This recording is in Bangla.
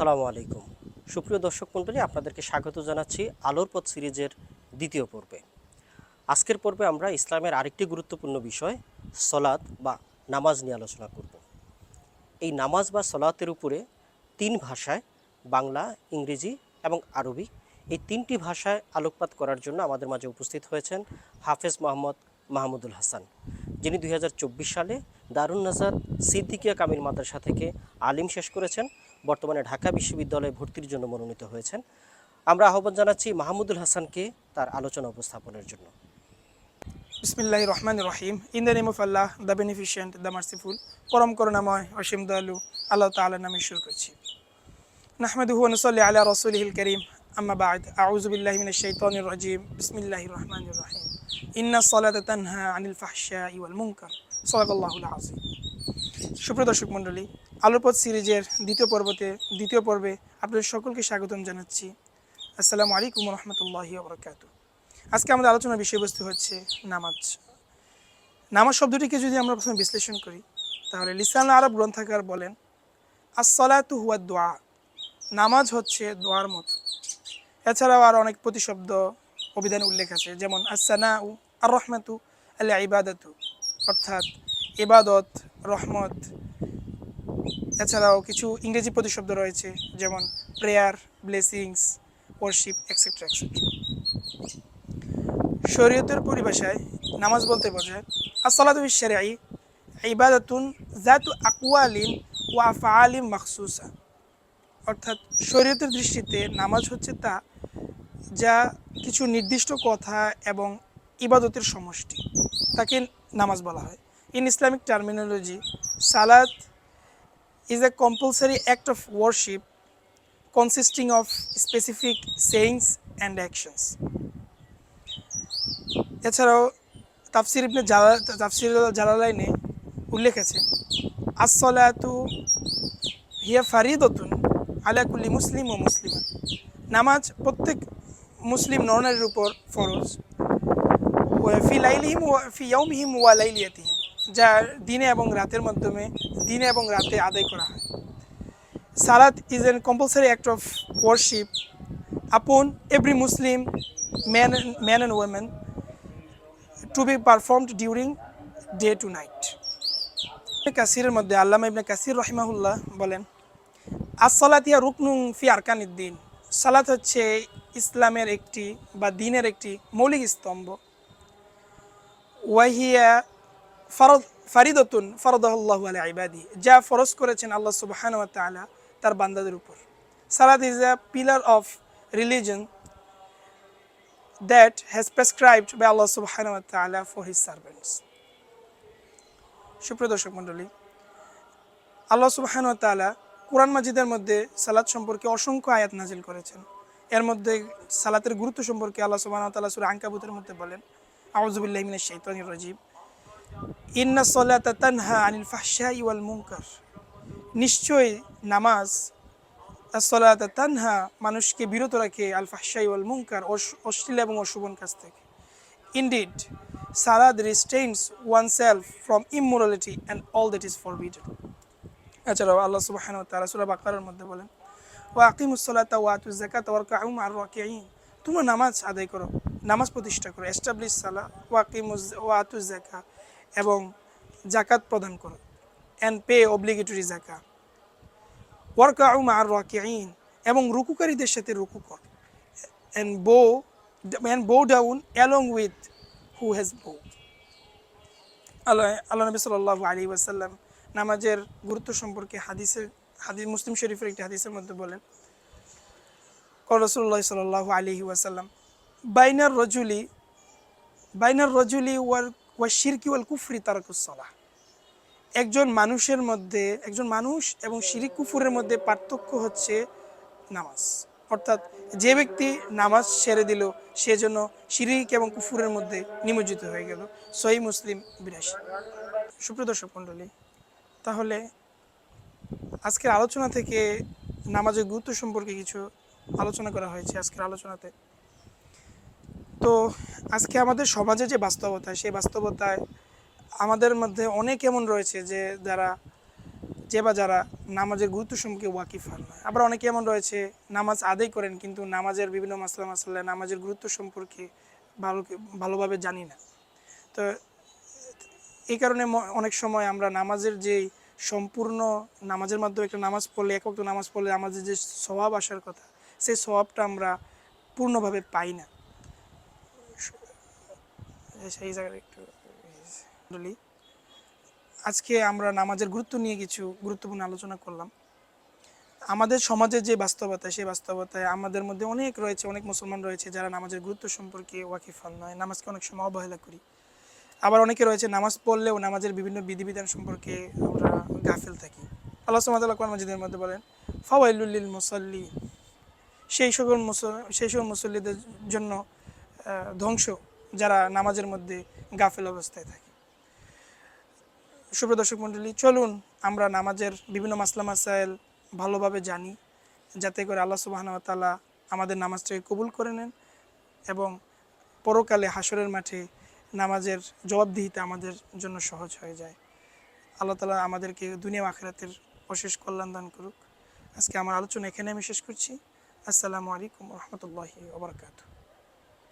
আসসালামু আলাইকুম। সুপ্রিয় দর্শক মণ্ডলী, আপনাদেরকে স্বাগত জানাচ্ছি আলোর পথ সিরিজের দ্বিতীয় পর্বে। আজকের পর্বে আমরা ইসলামের আরেকটি গুরুত্বপূর্ণ বিষয় সলাদ বা নামাজ নিয়ে আলোচনা করব। এই নামাজ বা সলাতের উপরে তিন ভাষায়, বাংলা, ইংরেজি এবং আরবি, এই তিনটি ভাষায় আলোকপাত করার জন্য আমাদের মাঝে উপস্থিত হয়েছেন হাফেজ মোহাম্মদ মাহমুদুল হাসান, যিনি দুই হাজার চব্বিশ সালে দারুণ নাজার সিদ্দিকিয়া কামিল মাদ্রাসা থেকে আলিম শেষ করেছেন বর্তমানে ঢাকা বিশ্ববিদ্যালয়ে ভর্তির জন্য মনোনীত হয়েছেন। আমরা আহ্বান জানাচ্ছি মাহমুদুল হাসানকে তার আলোচনা উপস্থাপনের জন্য। বিসমিল্লাহ রহমান রহিম। In the name of Allah the beneficent the merciful পরম করুণাময়, অসীম দয়ালু, আল্লাহ তাআলা নামে শুরু করছি। নাহমাদুহু ওয়া নুসাল্লি আলা রাসূলিহিল কারীম। আম্মা বা'দ। আউযু বিল্লাহি মিনাশ শাইতানির রাজীম। বিসমিল্লাহির রহমানির রহিম। ইন্না সালাতা তানহা আনিল ফাহশাই ওয়াল মুনকার। সাদাকাল্লাহুল আযীম। সুপ্রিয় দর্শক মণ্ডলী আলোপথ সিরিজের দ্বিতীয় পর্বতে, দ্বিতীয় পর্বে আপনাদের সকলকে স্বাগতম জানাচ্ছি। আসসালামু আলাইকুম রহমতুল্লাহি ওবরাকাতু। আজকে আমাদের আলোচনার বিষয়বস্তু হচ্ছে নামাজ। নামাজ শব্দটিকে যদি আমরা প্রথমে বিশ্লেষণ করি, তাহলে লিসান আরব গ্রন্থাকার বলেন, আসসালাতু হুয়া দোয়া। নামাজ হচ্ছে দোয়ার মতো। এছাড়াও আর অনেক প্রতিশব্দ, অভিধানে উল্লেখ আছে, যেমন আসানা উ আর রহমাতু আল্লাহ ইবাদতু অর্থাৎ, ইবাদত, রহমত এছাড়াও কিছু ইংরেজি প্রতিশব্দ রয়েছে, যেমন prayer blessings worship etcetera etcetera শরীয়তের পরিভাষায় নামাজ বলতে বোঝায়, আসসালাতু শারঈ ইবাদাতুন জাতু আকওয়ালিন ওয়া আফআলিন মাখসুসা। অর্থাৎ শরীয়তের দৃষ্টিতে নামাজ হচ্ছে তা যা কিছু নির্দিষ্ট কথা এবং ইবাদতের সমষ্টি, তাকে নামাজ বলা হয়। ইন ইসলামিক টার্মিনোলজি, সালাত is a compulsory act of worship consisting of specific sayings and actions. এছাড়াও তাফসির ইবনে জালা তাফসির জালালাইনে উল্লেখ আছে, আসসালাতু হিয়া ফারিদতুন আলা কুল্লি মুসলিম ও মুসলিমা। নামাজ প্রত্যেক মুসলিম নরনারীর উপর ফরজ। ফি লাইলিহিম ফি ইয়াউমিহিম ওয়া লাইলিয়াতিহিম। যা দিনে এবং রাতের মাধ্যমে দিনে এবং রাতে আদায় করা হয়। সালাত is an compulsory act of worship upon every Muslim man man and women to be performed during day to night কাসিরের মধ্যে আল্লামা ইবনে কাসির রহিমাহুল্লাহ বলেন আসসালাত ইয়া রুকনুং ফি আরকানিদ্দিন সালাত হচ্ছে ইসলামের একটি বা দিনের একটি মৌলিক স্তম্ভ। ওয়াহিয়া ফরদ, ফারিদতুন ফরদাল্লাহু আলা ইবাদি, যা ফরজ করেছেন আল্লাহ সুবহান তাআলা তার বান্দাদের উপর। সালাদ is a pillar of religion that has prescribed by Allah সুবহান তাআলা ফর হিজ সার্ভেন্টস সুপ্রিয় দর্শক মণ্ডলী, আল্লাহ সুবহান তাআলা কোরআন মাজিদের মধ্যে সালাদ সম্পর্কে অসংখ্য আয়াত নাজিল করেছেন। এর মধ্যে সালাতের গুরুত্ব সম্পর্কে আল্লাহ সুবহান তাআলা সূরা আনকাবুতের মধ্যে বলেন, আউযু বিল্লাহি মিনাশ শাইতানির রাজীম। ইন্না সলাতা তানহা আনিল ফাহশাই ওয়াল মুনকার। নিশ্চয়ই নামাজ সলাতা তানহা মানুষকে বিরত রাখে আল ফাহশাই ওয়াল মুনকার, অশ- অশ্লীল এবং অশুভন কাছ থেকে। Indeed salad restrains oneself from immorality and all that is forbidden এছাড়াও আল্লাহ সুবহান তাআলা সূরা বাকারার মধ্যে বলেন, ওয়া আকিমুস সালাতা ওয়া আতুজ যাকাত ওয়ারকাউ মা'আর রাকিঈন। তোমরা নামাজ আদায় করো, নামাজ প্রতিষ্ঠা করো এস্টাবলিশ সালা ওয়াকিমুজ ওয়া আতুজ যাকা এবং জাকাত প্রদান করো। অ্যান্ড পে অব্লিগেটরি জাকা ওয়ারকাউ মা'আর রাকিঈন এবং রুকুকারীদের সাথে রুকু কর। And bow and bow down along with who has bow Allah Allah নবী সাল্লাল্লাহু আলাইহি ওয়াসাল্লাম নামাজের গুরুত্ব সম্পর্কে হাদিসের, হাদিস, মুসলিম শরীফের একটি হাদিসের মধ্যে বলেন, কল রসুল্লাহ সাল্লাহ আলহি ওয়াসাল্লাম, বাইনার রজুলি বাইনার রজুলি ওয়ার ওয়া শিরকি ওয়াল কুফরি তারকুসলাহ একজন মানুষের মধ্যে, একজন মানুষ এবং শিরিক কুফুরের মধ্যে পার্থক্য হচ্ছে নামাজ। অর্থাৎ যে ব্যক্তি নামাজ ছেড়ে দিল, সে জন্য শিরিক এবং কুফুরের মধ্যে নিমজ্জিত হয়ে গেল। সহি মুসলিম বিরাশি। সুপ্রিয় দর্শক মণ্ডলী, তাহলে আজকের আলোচনা থেকে নামাজের গুরুত্ব সম্পর্কে কিছু আলোচনা করা হয়েছে। আজকের আলোচনাতে তো আজকে আমাদের সমাজে যে বাস্তবতা, সেই বাস্তবতায় আমাদের মধ্যে অনেক এমন রয়েছে যে যারা, যে বা যারা নামাজের গুরুত্ব সম্পর্কে ওয়াকিফ হন না। আবার অনেকে এমন রয়েছে, নামাজ আদায় করেন কিন্তু নামাজের বিভিন্ন মাসলা মাসাল্লাহ নামাজের গুরুত্ব সম্পর্কে ভালো, ভালোভাবে জানি না। তো এই কারণে অনেক সময় আমরা নামাজের যে সম্পূর্ণ নামাজের মাধ্যমে একটা নামাজ পড়লে একক নামাজ পড়লে আমাদের যে স্বভাব আসার কথা, সেই স্বভাবটা আমরা পূর্ণভাবে পাই না। সেই জায়গায় একটু আজকে আমরা নামাজের গুরুত্ব নিয়ে কিছু গুরুত্বপূর্ণ আলোচনা করলাম। আমাদের সমাজের যে বাস্তবতা, সেই বাস্তবতায় আমাদের মধ্যে অনেক রয়েছে, অনেক মুসলমান রয়েছে যারা নামাজের গুরুত্ব সম্পর্কে ওয়াকিফান নয়, নামাজকে অনেক সময় অবহেলা করি। আবার অনেকে রয়েছে নামাজ পড়লেও নামাজের বিভিন্ন বিধিবিধান সম্পর্কে আমরা গাফেল থাকি। আল্লাহ সুমাতাল্লাহ কোরআন মাজিদের মধ্যে বলেন ফাওয়াইলুল্লিল মুসল্লি সেই সকল মুসল- সেই সকল মুসল্লিদের জন্য ধ্বংস যারা নামাজের মধ্যে গাফেল অবস্থায় থাকে। সুপ্রিয় দর্শক মণ্ডলী, চলুন আমরা নামাজের বিভিন্ন মাসলা মাসাইল ভালোভাবে জানি, যাতে করে আল্লাহ সুবাহন তাআলা আমাদের নামাজটাকে কবুল করে নেন এবং পরকালে হাসরের মাঠে নামাজের জবাবদিহিতা আমাদের জন্য সহজ হয়ে যায়। আল্লাহ তালা আমাদেরকে দুনিয়া আখেরাতের অশেষ কল্যাণ দান করুক। আজকে আমার আলোচনা এখানে আমি শেষ করছি। আসসালামু আলাইকুম রহমতুল্লাহি ওবরাকাতু